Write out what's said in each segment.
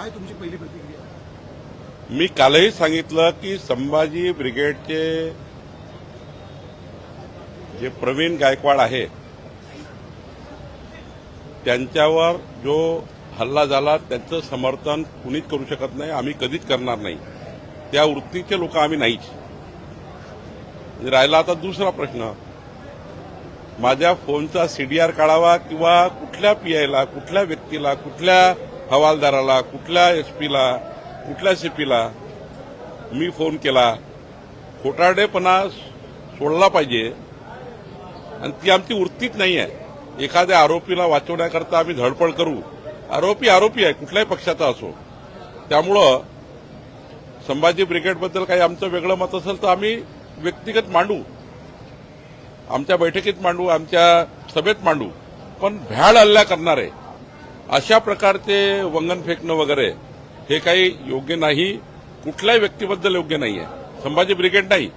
काय तुमची पहिली प्रतिक्रिया? मी कालही सांगितलं की संभाजी ब्रिगेडचे जे प्रवीण गायकवाड आहे त्यांच्यावर जो हल्ला झाला त्याचं समर्थन कुणीच करू शकत नाही आम्ही कधीच करणार नाही. त्या वृत्तीचे लोक आम्ही नाहीच. राहिला आता दुसरा प्रश्न. माझ्या फोनचा सीडीआर काढावा किंवा कुठल्या पीआयला कुठल्या व्यक्तीला कुठल्या हवालदाराला कुठल्या एस पीला कुठल्या सीपीला मी फोन केला. खोटारडेपणा सोडला पाहिजे. आणि ती आमची वृत्तीच नाही आहे. एखाद्या आरोपीला वाचवण्याकरता आम्ही धडपड करू. आरोपी आरोपी आहे कुठल्याही पक्षाचा असो. त्यामुळं संभाजी ब्रिगेडबद्दल काही आमचं वेगळं मत असेल तर आम्ही व्यक्तिगत मांडू. आमच्या बैठकीत मांडू आमच्या सभेत मांडू. पण भ्याड हल्ला करणारे अशा प्रकारचे वंगण फेकणं वगैरे हे काही योग्य नाही. कुठल्याही व्यक्तीबद्दल योग्य नाही आहे संभाजी ब्रिगेड नाही.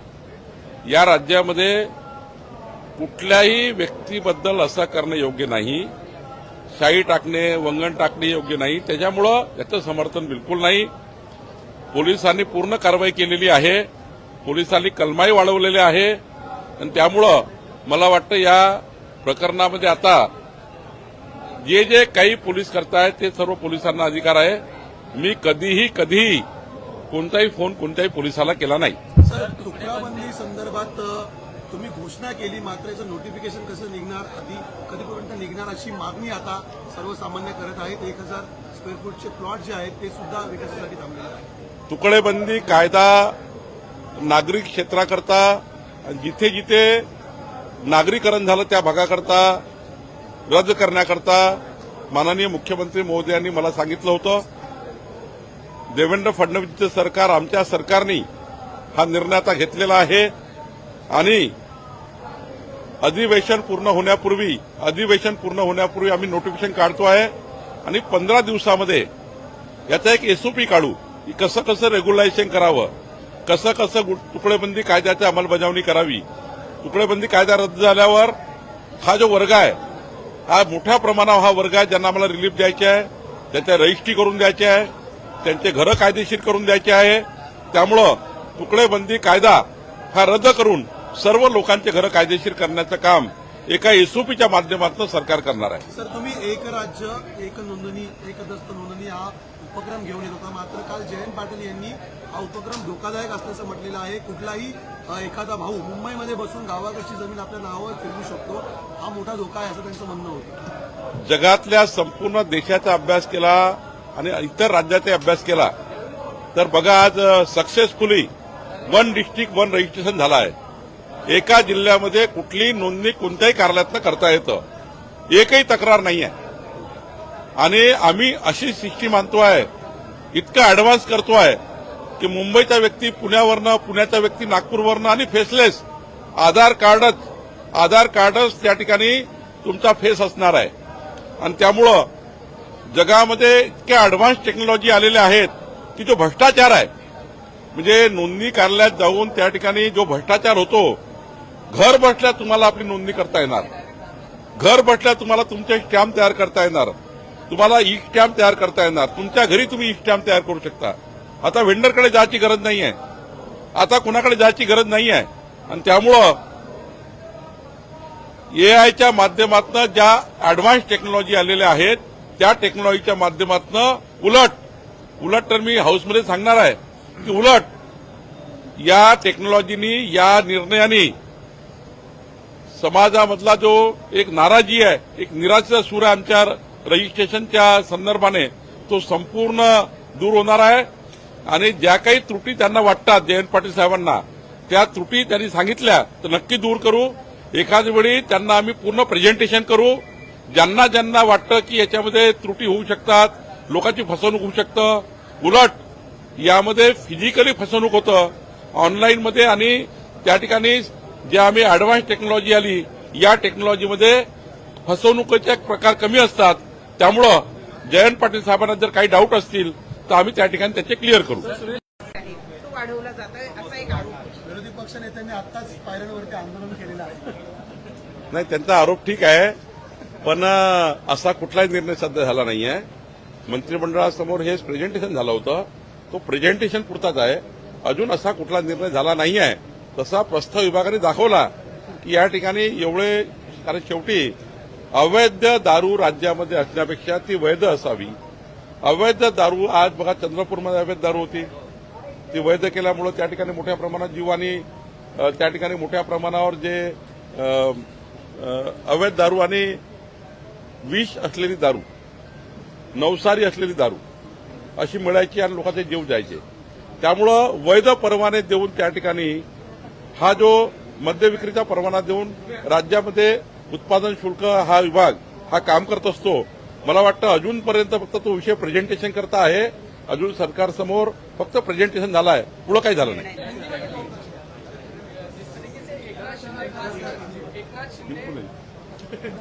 या राज्यामध्ये कुठल्याही व्यक्तीबद्दल असं करणं योग्य नाही. शाई टाकणे वंगण टाकणे योग्य नाही. त्याच्यामुळं याचं समर्थन बिलकुल नाही. पोलिसांनी पूर्ण कारवाई केलेली आहे. पोलिसांनी कलमाई वाढवलेली आहे. आणि त्यामुळं मला वाटतं या प्रकरणामध्ये आता जे जे काही पोलीस करतायत ते सर्व पोलिसांना अधिकार आहे. मी कधीही कधीही कोणताही फोन कोणत्याही पोलिसाला केला नाही. सर तुकडाबंदी संदर्भात तुम्ही घोषणा केली मात्र याचं नोटिफिकेशन कसं निघणार? आधी कधीपर्यंत निघणार अशी मागणी आता सर्वसामान्य करत आहेत. एक हजार स्क्वेअर फूटचे प्लॉट जे आहेत ते सुद्धा विकासासाठी थांबलेले आहेत. तुकडेबंदी कायदा नागरिक क्षेत्राकरता आणि जिथे जिथे नागरीकरण झालं त्या भागाकरता रद्द करण्याकरता माननीय मुख्यमंत्री महोदयांनी मला सांगितलं होतं देवेंद्र फडणवीसचं सरकार आमच्या सरकारने हा निर्णय आता घेतलेला आहे आणि अधिवेशन पूर्ण होण्यापूर्वी अधिवेशन पूर्ण होण्यापूर्वी आम्ही नोटिफिकेशन काढतो आहे आणि पंधरा दिवसामध्ये याचा एक एसओपी काढू की कसं कसं रेग्युलायझेशन करावं कसं कसं गु- तुकडेबंदी कायद्याची अंमलबजावणी करावी. तुकडेबंदी कायदा रद्द झाल्यावर हा जो वर्ग आहे हा मोठ्या प्रमाणावर हा वर्ग आहे ज्यांना आम्हाला रिलीफ द्यायचे आहे त्यांच्या रजिस्ट्री करून द्यायचे आहे त्यांचे घरं कायदेशीर करून द्यायचे आहे. त्यामुळं तुकडेबंदी कायदा हा रद्द करून सर्व लोकांचे घरं कायदेशीर करण्याचं काम एका एसओपीच्या माध्यमातून सरकार करणार आहे. सर तुम्ही एक राज्य एक नोंदणी एक दस्त नोंदणी हा उपक्रम घेऊन येत होता. मात्र काल जयंत पाटील यांनी हा उपक्रम धोकादायक असल्याचं म्हटलेलं आहे. कुठलाही एखादा भाऊ मुंबईमध्ये बसून गावाकडची जमीन आपल्या नावावर फिरवू शकतो. हा मोठा धोका आहे असं त्यांचं म्हणणं होतं. जगातल्या संपूर्ण देशाचा अभ्यास केला आणि इतर राज्याचा अभ्यास केला. तर बघा आज successfully one district one registration झालं आहे एका जिल्ह्यामध्ये कुठलीही नोंदणी कोणत्याही कार्यालयातनं करता येतं. एकही तक्रार नाही आहे आणि आम्ही अशी सिस्टीम आणतो आहे इतकं ऍडव्हान्स करतो आहे की मुंबईचा व्यक्ती पुण्यावरनं पुण्याचा व्यक्ती नागपूरवरनं आणि फेसलेस आधार कार्डच आधार कार्डच त्या ठिकाणी तुमचा फेस असणार आहे. आणि त्यामुळं जगामध्ये इतक्या ऍडव्हान्स टेक्नॉलॉजी आलेल्या आहेत की जो भ्रष्टाचार आहे म्हणजे नोंदणी कार्यालयात जाऊन त्या ठिकाणी जो भ्रष्टाचार होतो घर बसल्या तुम्हाला आपली नोंदणी करता येणार. घर बसल्या तुम्हाला तुमचे स्टॅम्प तयार करता येणार. तुम्हाला ई स्टॅम्प तयार करता येणार. तुमच्या घरी तुम्ही ई स्टॅम्प तयार करू शकता. आता व्हेंडरकडे जायची गरज नाही आहे आता कुणाकडे जायची गरज नाही आहे आणि त्यामुळं एआयच्या माध्यमातून ज्या ऍडव्हान्स टेक्नॉलॉजी आलेल्या आहेत त्या टेक्नॉलॉजीच्या माध्यमातून उलट उलट तर मी हाऊसमध्ये सांगणार आहे की उलट या टेक्नॉलॉजीनी या निर्णयाने समाजामधला जो एक नाराजी आहे एक निराशेचा सूर आहे आमच्या रजिस्ट्रेशनच्या संदर्भाने तो संपूर्ण दूर होणार आहे. आणि ज्या काही त्रुटी त्यांना वाटतात जयंत पाटील साहेबांना त्या त्रुटी त्यांनी सांगितल्या तर नक्की दूर करू. एकाच वेळी त्यांना आम्ही पूर्ण प्रेझेंटेशन करू. ज्यांना ज्यांना वाटतं की याच्यामध्ये त्रुटी होऊ शकतात लोकांची फसवणूक होऊ शकतं उलट यामध्ये फिजिकली फसवणूक होतं. ऑनलाईनमध्ये आणि त्या ठिकाणी जे आम्ही ऍडव्हान्स टेक्नॉलॉजी आली या टेक्नॉलॉजीमध्ये फसवणुकीचे प्रकार कमी असतात. त्यामुळं जयंत पाटील साहेबांना जर काही डाऊट असतील तर आम्ही त्या ठिकाणी त्याचे क्लिअर करू. आहे तो वाढवला जात आहे असा एक आरोप. आहे. विरोधी पक्ष नेत्यांनी आताच पायऱ्यांवरती आंदोलन केलेलं आहे. नाही त्यांचा आरोप ठीक आहे पण असा कुठलाही निर्णय सध्या झाला नाहीये. मंत्रिमंडळासमोर हे प्रेझेंटेशन झालं होतं. तो प्रेझेंटेशन पुरताच आहे. अजून असा कुठला निर्णय झाला नाही आहे तसा प्रस्ताव विभागाने दाखवला की या ठिकाणी एवढे कारण शेवटी अवैध दारू राज्यामध्ये असण्यापेक्षा ती वैध असावी. अवैध दारू आज बघा चंद्रपूरमध्ये अवैध दारू होती. ती वैध केल्यामुळे त्या ठिकाणी मोठ्या प्रमाणात जीवानी त्या ठिकाणी मोठ्या प्रमाणावर जे अवैध दारू आणि विष असलेली दारू नवसारी असलेली दारू अशी मिळायची आणि लोकांचे जीव जायचे. त्यामुळं वैध परवाने देऊन त्या ठिकाणी हा जो मद्य विक्रीचा परवाना देऊन राज्यामध्ये उत्पादन शुल्क हा विभाग हा काम करत असतो. मला वाटतं अजूनपर्यंत फक्त तो विषय प्रेझेंटेशन करता आहे. अजून सरकारसमोर फक्त प्रेझेंटेशन झालं आहे पुढं काही झालं नाही. बिलकुल